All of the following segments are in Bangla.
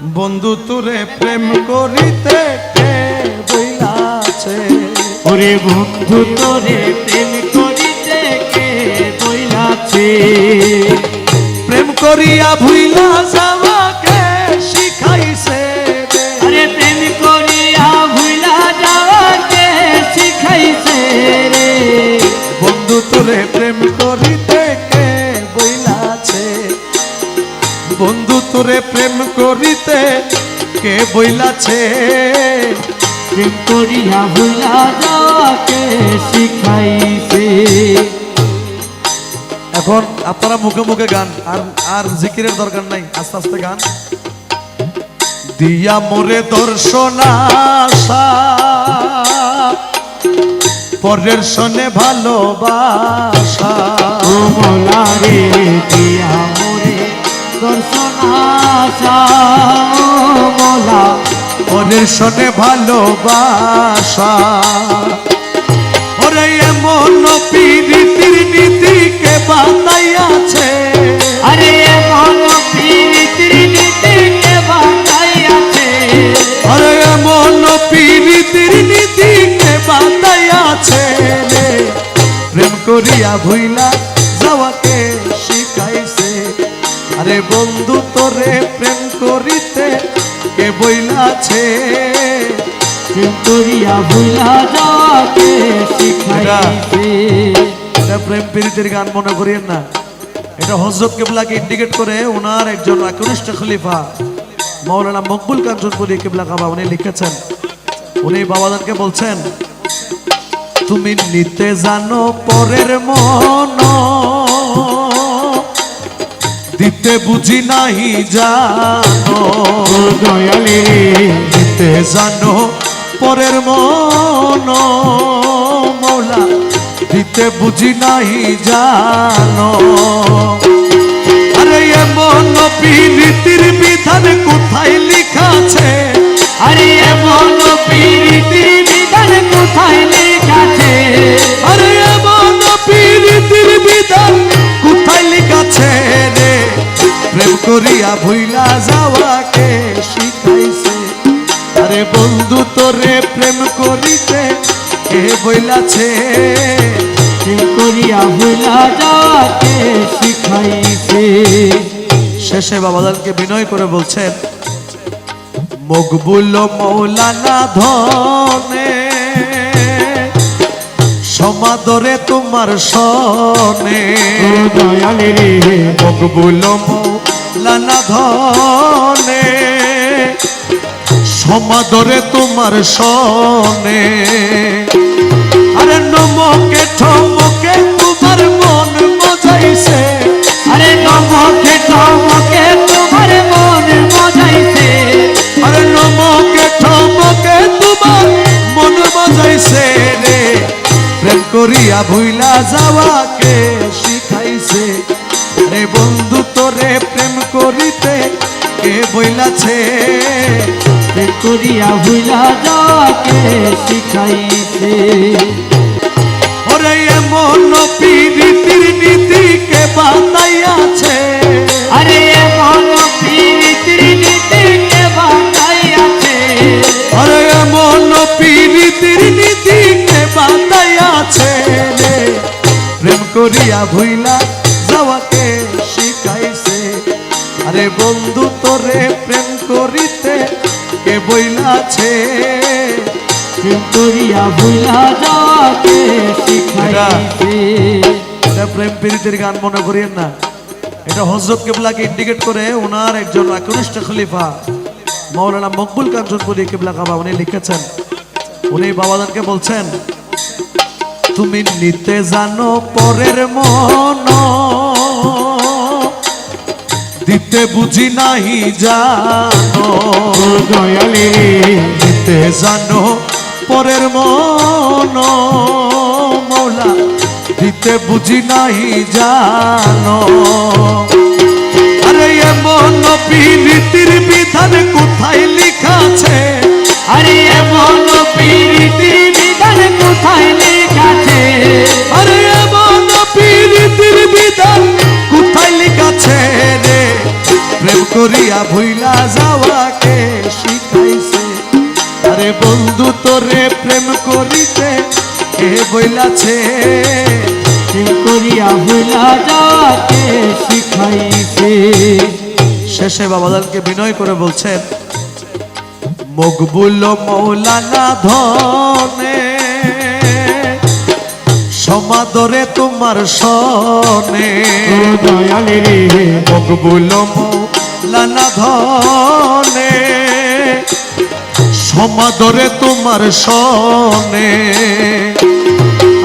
বন্ধু তোরে প্রেম করিতে কে বইলাছে? ওরে বন্ধু তোরে প্রেম করিতে কে বইলাছে? প্রেম করিয়া ভুইলা যাওয়াকে শিখাইছে রে। আরে প্রেম করিয়া ভুলা যাওয়াকে শিখাইছে রে। বন্ধু তোরে বইলাছে। প্রেম করিয়া ভুলা যাওয়াকে শিখাইছে। এখন আপনারা মুখে মুখে গান আর আর জিকিরের দরকার নাই আস্তে আস্তে গান। দিয়া মোরে দর্শন পরের সনে ভালোবাসা। দিয়া পরের সনে ভালোবাসা। ওরে এমন পীড়িতির নীতিকে ভুলা যাওয়াকে শিখাইছে। এটা প্রেম গান মনে করিয়েন না। এটা হজরত কেবলাকে ইন্ডিকেট করে ওনার একজন একনিষ্ঠ খলিফা মৌলানা মকবুল কাঞ্চনপুরি কেবলা কাবা, উনি লিখেছেন। উনি বাবাদানকে বলছেন, তুমি নিতে জানো পরের মন দিতে বুঝি নাহি জানো। দয়ালে দিতে জানো পরের মন মৌলা দিতে বুঝি নাহি জানো। আরে এমন পীড়িতির বিধান কোথায় লিখাছে আরে মন করিয়া ভুইলা যাওয়াকে শিখাইছে। আরে বন্ধু, তোরে প্রেম করিতে কে বইলাছে? প্রেম করিয়া ভুলা যাওয়াকে শিখাইছে। শেষে বাবাদানকে বিনয় করে বলছেন, মকবুল মৌলানা ধনে সমাদরে তোমার সনে। দয়ালে রে মকবুল মৌলানা ধনে। সমাদরে তোমার সনে। আরে নমকে ঠমকে তোমার মন মজাইছে। আরে নমকে করিয়া ভুইলা যাওয়াকে শিখাইছে? রে বন্ধু, তোরে প্রেম করিতে কে বইলাছে? করিয়া ভুইলা যাওয়াকে শিখাইছে? ওরে এমন পীড়িতির করিয়া ভুইলা যাওয়াকে শিখাইছে। আরে বন্ধু তোরে প্রেম করিতে কে বইলাছে? প্রেম করিয়া ভুলা যাওয়াকে শিখাইছে। এটা প্রেম পীড়িতের গান মনে করিয়েন না। এটা হজরত কেবলাকে ইন্ডিকেট করে ওনার একজন একনিষ্ঠ খলিফা মৌলানা মকবুল কাঞ্চনপুরি কেবলা কাবা উনি লিখেছেন। উনি বাবাদানকে বলছেন তুমি নিতে জানো পরের মন। দিতে বুঝি নাহি জানো। দয়ালে দিতে জানো পরের মন। মৌলা দিতে বুঝি নাহি জানো। আরে এমন বিধান কোথায় লিখাছে রে ভুইলা যাওয়া শিখাইছে। আরে বন্ধু, তোরে প্রেম করিতে কে বইলাছে প্রেম করিয়া ভুলা যাওয়াকে শিখাইছে? শেষে বাবাদানকে বিনয় করে বলছেন, মকবুল মৌলানা ধনে, সমাদরে তোমার সনে। দয়ালে মকবুল মৌলানা ধনে সমাদরে তোমার সনে।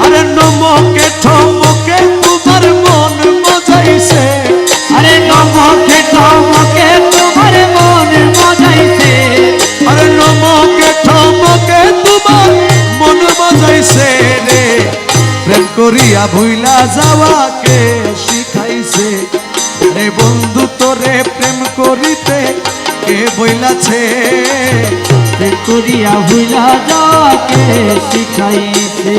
আরে নমকে, ঠমকে, তোমার মন মজাইছে। আরে নমকে নমকে তোমার মন মজাইছে। আরে নমকে, ঠমকে, তোমার মন মজাইছে রে। প্রেম করিয়া ভুইলা যাওয়াকে রে বন্ধু তোরে প্রেম করিতে কে বইলাছে? করিয়া ভুলা যাকে শিখাইছে।